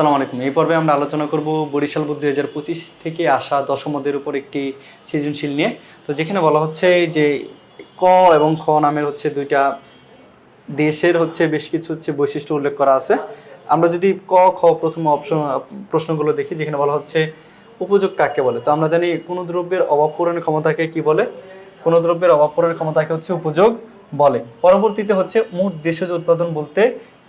আসসালামু আলাইকুম। এই পর্বে আমরা আলোচনা করব বরিশাল বুদ্ধ দুই পঁচিশ থেকে আসা দশমদের উপর একটি সৃজনশীল নিয়ে। তো যেখানে বলা হচ্ছে যে ক এবং খ নামের হচ্ছে দুইটা দেশের হচ্ছে বেশ কিছু হচ্ছে বৈশিষ্ট্য উল্লেখ করা আছে। আমরা যদি ক, খ প্রথম অপশন, প্রশ্নগুলো দেখি, যেখানে বলা হচ্ছে উপযোগ কাকে বলে? তো আমরা জানি কোনো দ্রব্যের অভাব পূরণের ক্ষমতাকে কি বলে? কোনো দ্রব্যের অভাব পূরণের ক্ষমতাকে হচ্ছে উপযোগ বলে। পরবর্তীতে হচ্ছে মোট দেশজ উৎপাদন বলতে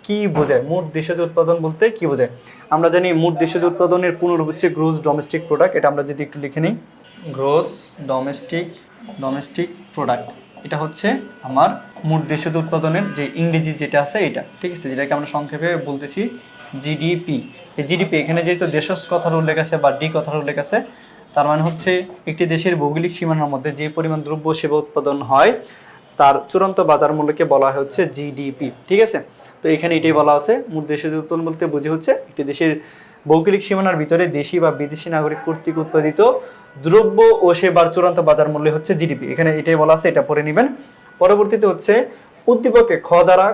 কি বোঝায়? মোট দেশজ উৎপাদন বলতে কি বোঝায়? আমরা জানি মোট দেশজ উৎপাদনের পুনরূপ হচ্ছে গ্রোস ডোমেস্টিক প্রোডাক্ট এটা আমরা যদি একটু লিখে নিই। গ্রোস ডোমেস্টিক ডোমেস্টিক প্রোডাক্ট এটা হচ্ছে আমার মোট দেশজ উৎপাদনের যে ইংরেজি যেটা আছে এটা, ঠিক আছে? যেটাকে আমরা সংক্ষেপে বলতেছি জিডিপি এই জিডিপি এখানে যেহেতু দেশজ কথার উল্লেখ আছে বা ডি কথার উল্লেখ আছে, তার মানে হচ্ছে একটি দেশের ভৌগোলিক সীমানার মধ্যে যে পরিমাণ দ্রব্য সেবা উৎপাদন হয়, তার চূড়ান্ত বাজার মূল্যকে বলা হচ্ছে জিডিপি ঠিক আছে? তো এখানে এটাই বলা আছে। মোট দেশের উৎপাদন বলতে বুঝি হচ্ছে একটি দেশের ভৌগোলিক সীমানার ভিতরে দেশি বা বিদেশি নাগরিক কর্তৃক উৎপাদিত দ্রব্য ও সেবার চূড়ান্ত বাজার মূল্য হচ্ছে জিডিপি। এখানে এটাই বলা আছে, এটা পড়ে নেবেন। পরবর্তীতে হচ্ছে, উদ্দীপকে খ দ্বারা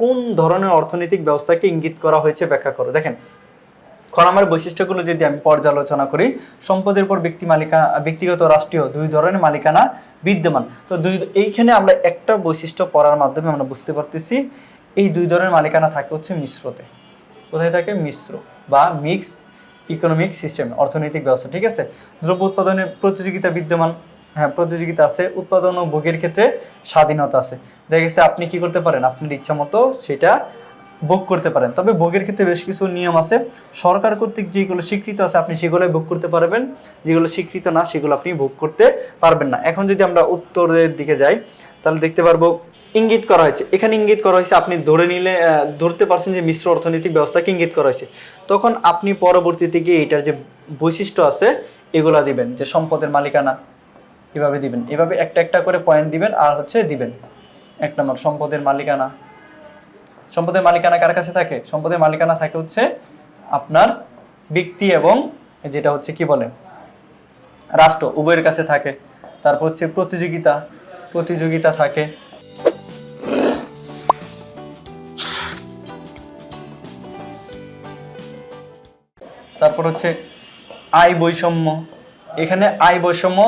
কোন ধরনের অর্থনৈতিক ব্যবস্থাকে ইঙ্গিত করা হয়েছে ব্যাখ্যা করো। দেখেন, খ নম্বর বৈশিষ্ট্যগুলো যদি আমি পর্যালোচনা করি, সম্পদের উপর ব্যক্তি মালিকা, ব্যক্তিগত রাষ্ট্রীয় দুই ধরনের মালিকানা বিদ্যমান। তো দুই, এইখানে আমরা একটা বৈশিষ্ট্য পড়ার মাধ্যমে আমরা বুঝতে পারতেছি এই দুই ধরনের মালিকানা থাকে হচ্ছে মিশ্রতে। কোথায় থাকে? মিশ্র বা মিক্স ইকোনমিক সিস্টেম, অর্থনৈতিক ব্যবস্থা, ঠিক আছে? দ্রব্য উৎপাদনের প্রতিযোগিতা বিদ্যমান হ্যাঁ প্রতিযোগিতা আছে, উৎপাদন ও ভোগের ক্ষেত্রে স্বাধীনতা আছে। দেখা গেছে আপনি কি করতে পারেন? আপনার ইচ্ছা মতো সেটা ভোগ করতে পারেন। তবে ভোগের ক্ষেত্রে বেশ কিছু নিয়ম আছে। সরকার কর্তৃক যেগুলো স্বীকৃত আছে, আপনি সেগুলোই ভোগ করতে পারবেন। যেগুলো স্বীকৃত না, সেগুলো আপনি ভোগ করতে পারবেন না। এখন যদি আমরা উত্তরের দিকে যাই, তাহলে দেখতে পারব ইঙ্গিত করা হয়েছে। এখানে ইঙ্গিত করা হয়েছে, আপনি ধরে নিলে ধরতে পারছেন যে মিশ্র অর্থনৈতিক ব্যবস্থাকে ইঙ্গিত করা হয়েছে। তখন আপনি পরবর্তীতে গিয়ে এটার যে বৈশিষ্ট্য আছে, এগুলা দিবেন, যে সম্পদের মালিকানা এভাবে দিবেন। এভাবে একটা একটা করে পয়েন্ট দিবেন আর হচ্ছে দিবেন। এক নম্বর, সম্পদের মালিকানা। সম্পদের মালিকানা কার কাছে থাকে? সম্পদের মালিকানা থাকে হচ্ছে আপনার ব্যক্তি এবং যেটা হচ্ছে কি বলে? রাষ্ট্র, উভয়ের কাছে থাকে। তারপর হচ্ছে প্রতিযোগিতা। প্রতিযোগিতা থাকে। তারপর হচ্ছে আয় বৈষম্য। এখানে আয় বৈষম্য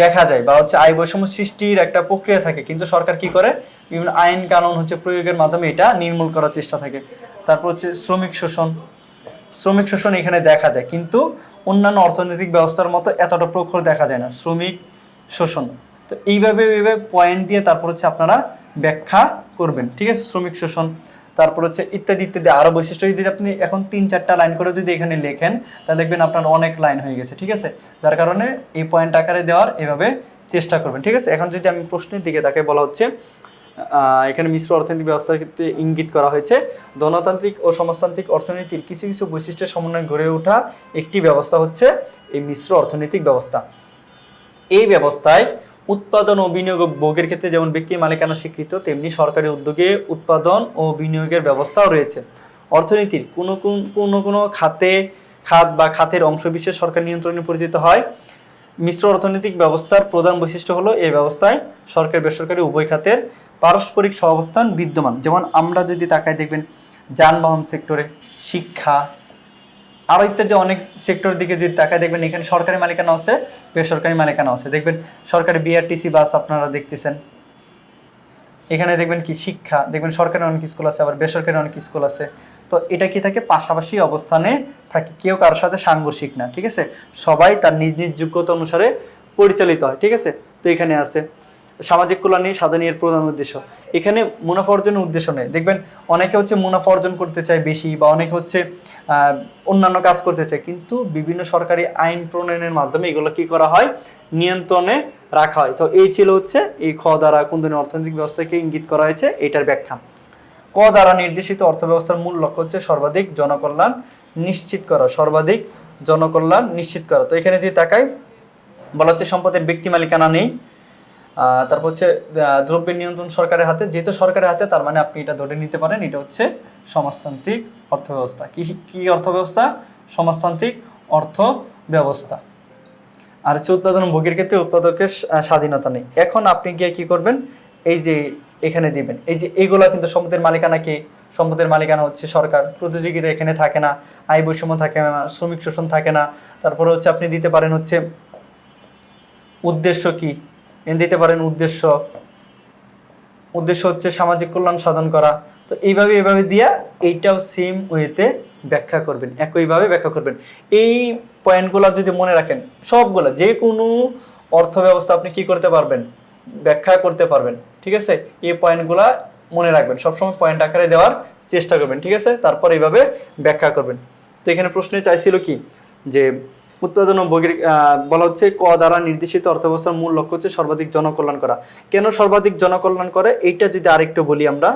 দেখা যায় বা হচ্ছে আয় বৈষম্য সৃষ্টির একটা প্রক্রিয়া থাকে। কিন্তু সরকার কি করে? বিভিন্ন আইন কানুন হচ্ছে প্রয়োগের মাধ্যমে এটা নির্মূল করার চেষ্টা থাকে। তারপর হচ্ছে শ্রমিক শোষণ। শ্রমিক শোষণ এখানে দেখা যায়। কিন্তু অন্যান্য অর্থনৈতিক ব্যবস্থার মতো এতটা প্রখর দেখা যায় না। শ্রমিক শোষণ। তো এইভাবে এইভাবে পয়েন্ট দিয়ে তারপর হচ্ছে আপনারা ব্যাখ্যা করবেন। ঠিক আছে? শ্রমিক শোষণ। তারপর হচ্ছে ইত্যাদি ইত্যাদি আরও বৈশিষ্ট্য। যদি আপনি এখন তিন, চারটা লাইন করে যদি এখানে লেখেন, তাহলে দেখবেন আপনার অনেক লাইন হয়ে গেছে, ঠিক আছে? যার কারণে এই পয়েন্ট আকারে দেওয়ার এভাবে চেষ্টা করবেন, ঠিক আছে? এখন যদি আমি প্রশ্নের দিকে তাকে বলা হচ্ছে এখানে মিশ্র অর্থনৈতিক ব্যবস্থার ক্ষেত্রে ইঙ্গিত করা হয়েছে ধনতান্ত্রিক ও সমাজতান্ত্রিক অর্থনীতির কিছু কিছু বৈশিষ্ট্যের সমন্বয়ে গড়ে ওঠা একটি ব্যবস্থা হচ্ছে এই মিশ্র অর্থনৈতিক ব্যবস্থা। এই ব্যবস্থায় উৎপাদন ও বিনিয়োগ ভোগের ক্ষেত্রে যেমন ব্যক্তি মালিকানা স্বীকৃত, তেমনি সরকারি উদ্যোগে উৎপাদন ও বিনিয়োগের ব্যবস্থাও রয়েছে। অর্থনীতির কোনো কোন- কোনো খাতে খাত বা খাতের অংশবিশেষ সরকার নিয়ন্ত্রণে পরিচিত হয়। মিশ্র অর্থনৈতিক ব্যবস্থার প্রধান বৈশিষ্ট্য হলো এই ব্যবস্থায় সরকার বেসরকারি উভয় খাতের পারস্পরিক সহাবস্থান বিদ্যমান। যেমন আমরা যদি তাকায় দেখবেন যানবাহন সেক্টরে শিক্ষা আরও ইত্যাদি অনেক সেক্টর দিকে যদি তাকায় দেখবেন, এখানে সরকারি মালিকানা আছে, বেসরকারি মালিকানা আছে। দেখবেন সরকারি বিআরটিসি বাস আপনারা দেখতেছেন। এখানে দেখবেন কি শিক্ষা, দেখবেন সরকারি অনেক স্কুল আছে, আবার বেসরকারি অনেক স্কুল আছে। তো এটা কি থাকে? পাশাপাশি অবস্থানে থাকে, কেউ কারোর সাথে সাংঘর্ষিক না, ঠিক আছে? সবাই তার নিজ নিজ যোগ্যতা অনুসারে পরিচালিত হয়, ঠিক আছে? তো এখানে আছে। সামাজিক কল্যাণী সাধনের প্রধান উদ্দেশ্য। এখানে মুনাফা অর্জনের উদ্দেশ্য নেই। দেখবেন, অনেকে হচ্ছে মুনাফা অর্জন করতে চায় বেশি বা অনেকে হচ্ছে অন্যান্য কাজ করতে চায়। কিন্তু বিভিন্ন সরকারি আইন প্রণয়নের মাধ্যমে এগুলো কি করা হয়? নিয়ন্ত্রণে রাখা হয়। তো এই ছিল হচ্ছে এই খ দ্বারা কোন ধরনের অর্থনৈতিক ব্যবস্থাকে ইঙ্গিত করা হয়েছে, এটার ব্যাখ্যা। ক দ্বারা নির্দেশিত অর্থব্যবস্থার মূল লক্ষ্য হচ্ছে সর্বাধিক জনকল্যাণ নিশ্চিত করা। সর্বাধিক জনকল্যাণ নিশ্চিত করা। তো এখানে যদি তাকাই, বলা হচ্ছে সম্পদের ব্যক্তি মালিকানা নেই। তারপর হচ্ছে দ্রব্যের নিয়ন্ত্রণ সরকারের হাতে, যেহেতু সরকারের হাতে, তার মানে আপনি এটা ধরে নিতে পারেন, এটা হচ্ছে সমাজতান্ত্রিক অর্থব্যবস্থা। কি কি অর্থব্যবস্থা? সমাজতান্ত্রিক অর্থ ব্যবস্থা আর হচ্ছে উৎপাদন, ভোগের ক্ষেত্রে উৎপাদকের স্বাধীনতা নেই। এখন আপনি গিয়ে কি করবেন? এই যে এখানে দিবেন। এই যে এইগুলা কিন্তু সম্পদের মালিকানা কি? সম্পদের মালিকানা হচ্ছে সরকার। প্রতিযোগিতা এখানে থাকে না, আয় বৈষম্য থাকে না, শ্রমিক শোষণ থাকে না। তারপরে হচ্ছে আপনি দিতে পারেন হচ্ছে উদ্দেশ্য কি? দিতে পারেন উদ্দেশ্য। উদ্দেশ্য হচ্ছে সামাজিক কল্যাণ সাধন করা। তো এইভাবে এইভাবে দিয়া এইটাও সেম ওয়েতে ব্যাখ্যা করবেন, একইভাবে ব্যাখ্যা করবেন। এই পয়েন্টগুলো যদি মনে রাখেন, সবগুলো যে কোনো অর্থ ব্যবস্থা আপনি কি করতে পারবেন? ব্যাখ্যা করতে পারবেন, ঠিক আছে? এই পয়েন্টগুলা মনে রাখবেন, সবসময় পয়েন্ট আকারে দেওয়ার চেষ্টা করবেন, ঠিক আছে? তারপর এইভাবে ব্যাখ্যা করবেন। তো এখানে প্রশ্নে চাইছিল কি? যে উৎপাদন বহির বলা হচ্ছে ক দ্বারা নির্দেশিত অর্থব্যবস্থার মূল লক্ষ্য হচ্ছে সর্বাধিক জনকল্যাণ করা। কেন সর্বাধিক জনকল্যাণ করে? এইটা যদি আরেকটু বলি আমরা,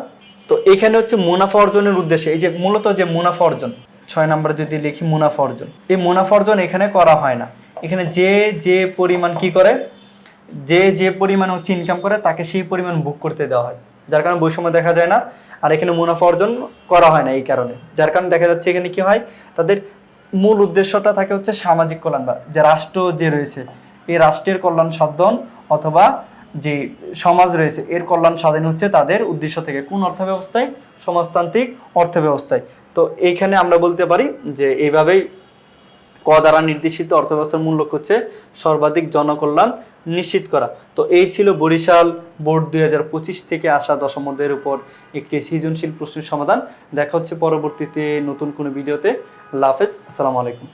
তো এখানে হচ্ছে মুনাফা অর্জনের উদ্দেশ্যে, এই যে মূলত যে মুনাফা অর্জন, ছয় নম্বরে যদি লিখি মুনাফা অর্জন, এই মুনাফা অর্জন এখানে করা হয় না। এখানে যে যে পরিমাণ কি করে? যে যে পরিমাণ হচ্ছে ইনকাম করে, তাকে সেই পরিমাণ বুক করতে দেওয়া হয়। যার কারণে বৈষম্য দেখা যায় না, আর এখানে মুনাফা অর্জন করা হয় না এই কারণে। যার কারণে দেখা যাচ্ছে এখানে কি হয়? তাদের মূল উদ্দেশ্যটা থাকে হচ্ছে সামাজিক কল্যাণ বা যে রাষ্ট্র যে রয়েছে, এই রাষ্ট্রের কল্যাণ সাধন অথবা যে সমাজ রয়েছে, এর কল্যাণ সাধন হচ্ছে তাদের উদ্দেশ্য থেকে। কোন অর্থব্যবস্থায়? সমাজতান্ত্রিক অর্থ ব্যবস্থায় তো এইখানে আমরা বলতে পারি যে এইভাবেই ক দ্বারা নির্দেশিত অর্থব্যবস্থার মূল লক্ষ্য হচ্ছে সর্বাধিক জনকল্যাণ নিশ্চিত করা। তো এই ছিল বরিশাল বোর্ড দুই হাজার পঁচিশ থেকে আসা দশমদের উপর একটি সৃজনশীল প্রশ্নের সমাধান। দেখা হচ্ছে পরবর্তীতে নতুন কোনো ভিডিওতে। লাফেজ আসসালামু আলাইকুম।